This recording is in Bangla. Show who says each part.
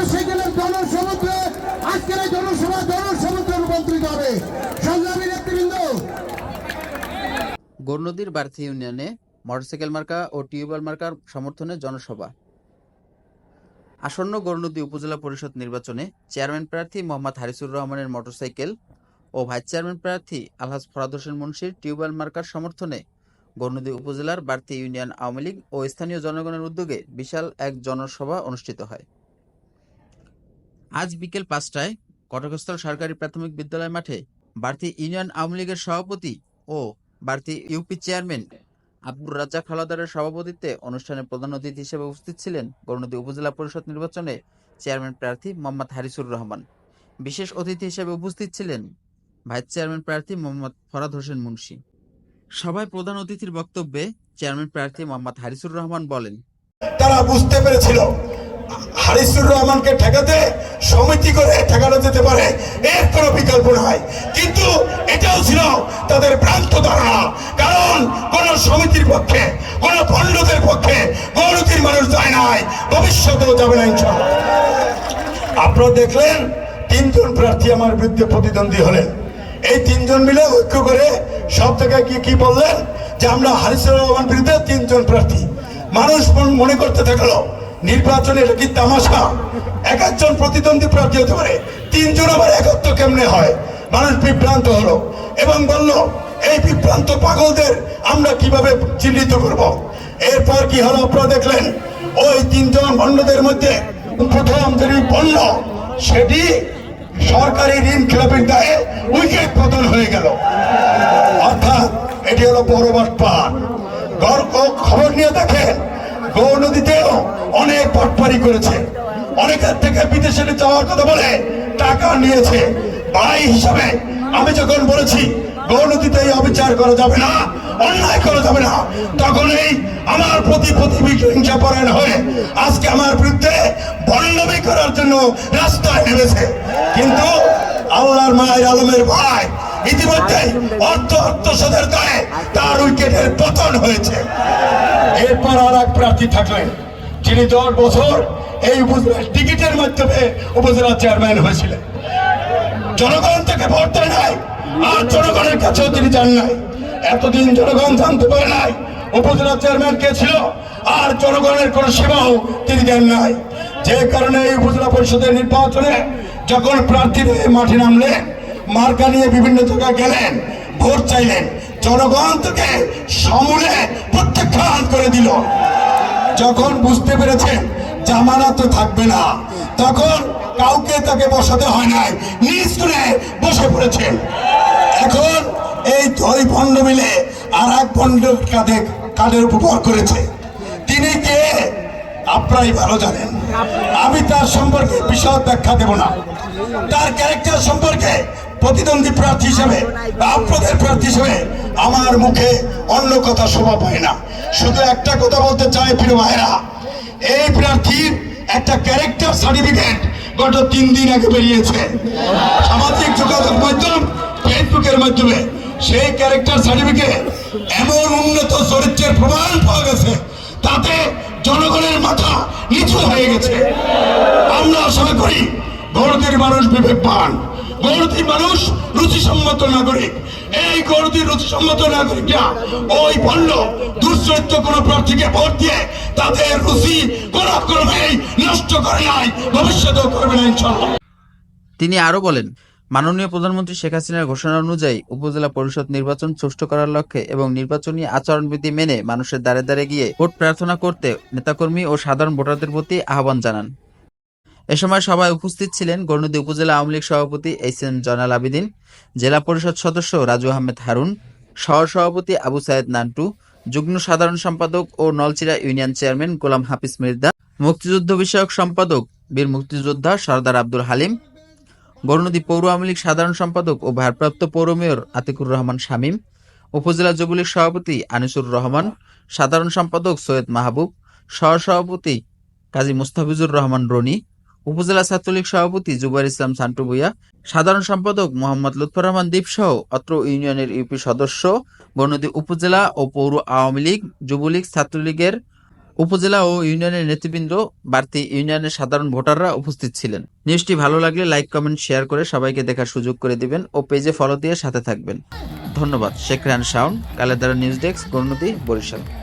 Speaker 1: করে জনসমুদ্রে আজকের এই জনসভা জনসমুদ্রে রূপান্তরিত হবে সংগ্রামী নেতৃবৃন্দ
Speaker 2: গৌরনদীর বার্থী ইউনিয়নে মোটরসাইকেল মার্কা ও টিউবওয়েল মার্কার সমর্থনে জনসভা আসন্ন গৌরনদী উপজেলা পরিষদ নির্বাচনে চেয়ারম্যান প্রার্থী মোহাম্মদ হারিসুর রহমানের মোটরসাইকেল ও ভাইস চেয়ারম্যান প্রার্থী আলহাজ ফরাদ হোসেন মুন্সির টিউবওয়েল মার্কার সমর্থনে গৌরনদী উপজেলার বাড়তি ইউনিয়ন আওয়ামী লীগ ও স্থানীয় জনগণের উদ্যোগে বিশাল এক জনসভা অনুষ্ঠিত হয় আজ বিকেল পাঁচটায় কটকস্থল সরকারি প্রাথমিক বিদ্যালয় মাঠে বাড়তি ইউনিয়ন আওয়ামী লীগের সভাপতি ও বাড়তি ইউপি চেয়ারম্যান আব্দুর রাজ্জাক হালাদারের সভাপতিত্বে অনুষ্ঠানে প্রধান অতিথি হিসেবে উপস্থিত ছিলেন গণনদী উপজেলা পরিষদ নির্বাচনে চেয়ারম্যান প্রার্থী মোহাম্মদ হারিসুর রহমান বিশেষ অতিথি হিসেবে উপস্থিত ছিলেন ভাইস চেয়ারম্যান প্রার্থী মোহাম্মদ ফরাদ হোসেন মুন্সি সভায় প্রধান অতিথির বক্তব্যে চেয়ারম্যান প্রার্থী মোহাম্মদ হারিসুর রহমান বলেন
Speaker 3: তারা বুঝতে পেরেছিল হারিসুর রহমানকে ঠেকাতে সমিতি করে ঠেকানো যেতে পারে এর কোনো বিকল্প নয় কিন্তু এটাও ছিল তাদের ভ্রান্ত ধারণা কারণ কোন সমিতির পক্ষে কোন পণ্ডতের পক্ষে গৌরতির মানুষ যায় নাই ভবিষ্যতেও যাবে না ইনশাল আপনারা দেখলেন তিনজন প্রার্থী আমার বিরুদ্ধে প্রতিদ্বন্দ্বী হলেন এই তিনজন মিলে ঐক্য করে সব থেকে কি কি বললেন যে আমরা হারিসুর রহমান বিরুদ্ধে তিনজন প্রার্থী মানুষ মনে করতে থাকলো নির্বাচনের কি তামাশা এক একজন প্রতিদ্বন্দ্বী প্রার্থী হতে পারে তিনজন আবার একত্র কেমনে হয় মানুষ বিভ্রান্ত হলো এবং বলল এই বিভ্রান্ত পাগলদের আমরা কিভাবে চিহ্নিত করব। এরপর কি হলো আপনারা দেখলেন ওই তিনজন ভণ্ডদের মধ্যে প্রথম যদি বলল সেটি সরকারি ঋণ খেলাপের দায়ে উইকেট পতন হয়ে গেল অর্থাৎ এটি হলো বাট পান খবর নিয়ে দেখেন গৌ নদীতেও অনেক পটপারি করেছে অনেকের থেকে বিদেশে যাওয়ার কথা বলে টাকা নিয়েছে ভাই হিসাবে আমি যখন বলেছি গৌ নদীতে অবিচার করা যাবে না অন্যায় করা যাবে না তখনই আমার প্রতি প্রতিহিংসা পরায়ণ হয়ে আজকে আমার বিরুদ্ধে বর্ণবী করার জন্য রাস্তায় নেমেছে কিন্তু আল্লাহর মায়ের আলমের ভাই ইতিমধ্যে অর্থ অর্থসদের দায়ে তার উইকেটের পতন হয়েছে এরপর আর এক প্রার্থী থাকলেন যিনি দশ বছর এই উপজেলার টিকিটের মাধ্যমে উপজেলা চেয়ারম্যান হয়েছিলেন জনগণ থেকে ভোট দেয় নাই আর জনগণের কাছেও তিনি যান নাই এতদিন জনগণ জানতে পারে নাই উপজেলা চেয়ারম্যান কে ছিল আর জনগণের কোনো সেবাও তিনি দেন নাই যে কারণে এই উপজেলা পরিষদের নির্বাচনে যখন প্রার্থীরা মাঠে নামলেন মার্কা নিয়ে বিভিন্ন জায়গায় গেলেন ভোট চাইলেন জনগণ থেকে সমূলে প্রত্যাখ্যান করে দিল যখন বুঝতে পেরেছেন জামানা তো থাকবে না তখন কাউকে তাকে বসাতে হয় নাই নিজ করে বসে পড়েছেন এখন এই দুই ভণ্ড মিলে আর এক ভণ্ড কাঁধে কাঁধের উপর করেছে তিনি কে আপনারাই ভালো জানেন আমি তার সম্পর্কে বিশদ ব্যাখ্যা দেব না তার ক্যারেক্টার সম্পর্কে প্রতিদ্বন্দ্বী প্রার্থী হিসেবে আপনাদের প্রার্থী হিসেবে আমার মুখে অন্য কথা শোভা পায় না শুধু একটা কথা বলতে চায় প্রিয় ভাইরা এই প্রার্থীর একটা ক্যারেক্টার সার্টিফিকেট গত তিন দিন আগে বেরিয়েছে সামাজিক যোগাযোগ মাধ্যম ফেসবুকের মাধ্যমে সেই ক্যারেক্টার সার্টিফিকেট এমন উন্নত চরিত্রের প্রমাণ পাওয়া গেছে তাতে জনগণের মাথা নিচু হয়ে গেছে আমরা আশা করি ভারতের মানুষ বিবেক পান গৌরতির মানুষ রুচিসম্মত নাগরিক এই গৌরতির রুচিসম্মত নাগরিকরা ওই বলল দুশ্চরিত্র কোন প্রার্থীকে ভোট দিয়ে তাদের রুচি কোনো ক্রমেই নষ্ট করে নাই ভবিষ্যতেও করবে না ইনশাল্লাহ
Speaker 2: তিনি আরো বলেন মাননীয় প্রধানমন্ত্রী শেখ হাসিনার ঘোষণা অনুযায়ী উপজেলা পরিষদ নির্বাচন সুষ্ঠু করার লক্ষ্যে এবং নির্বাচনী আচরণবিধি মেনে মানুষের দ্বারে দ্বারে গিয়ে ভোট প্রার্থনা করতে নেতাকর্মী ও সাধারণ ভোটারদের প্রতি আহ্বান জানান এ সময় সভায় উপস্থিত ছিলেন গণদী উপজেলা আওয়ামী লীগ সভাপতি এস এম জনাল আবিদিন জেলা পরিষদ সদস্য রাজু আহমেদ হারুন সভাপতি আবু সায়েদ নান্টু যুগ্ম সাধারণ সম্পাদক ও নলচিরা ইউনিয়ন চেয়ারম্যান গোলাম হাফিজ মির্দা মুক্তিযুদ্ধ বিষয়ক সম্পাদক বীর মুক্তিযোদ্ধা সর্দার আব্দুল হালিম গণদী পৌর আওয়ামী লীগ সাধারণ সম্পাদক ও ভারপ্রাপ্ত পৌর মেয়র আতিকুর রহমান শামীম উপজেলা যুবলীগ সভাপতি আনিসুর রহমান সাধারণ সম্পাদক সৈয়দ মাহবুব সহ সভাপতি কাজী মুস্তাফিজুর রহমান রনি উপজেলা ছাত্রলীগ সভাপতি জুবাইর ইসলাম সান্টু ভুইয়া সাধারণ সম্পাদক মোহাম্মদ লুৎফর রহমান সহ অত্র ইউনিয়নের ইউপি সদস্য বনদী উপজেলা ও পৌর আওয়ামী লীগ যুবলীগ ছাত্রলীগের উপজেলা ও ইউনিয়নের নেতৃবৃন্দ বাড়তি ইউনিয়নের সাধারণ ভোটাররা উপস্থিত ছিলেন নিউজটি ভালো লাগলে লাইক কমেন্ট শেয়ার করে সবাইকে দেখার সুযোগ করে দিবেন ও পেজে ফলো দিয়ে সাথে থাকবেন ধন্যবাদ শেখ রান সাউন্ড কালেদারা নিউজ ডেস্ক গণতি বরিশাল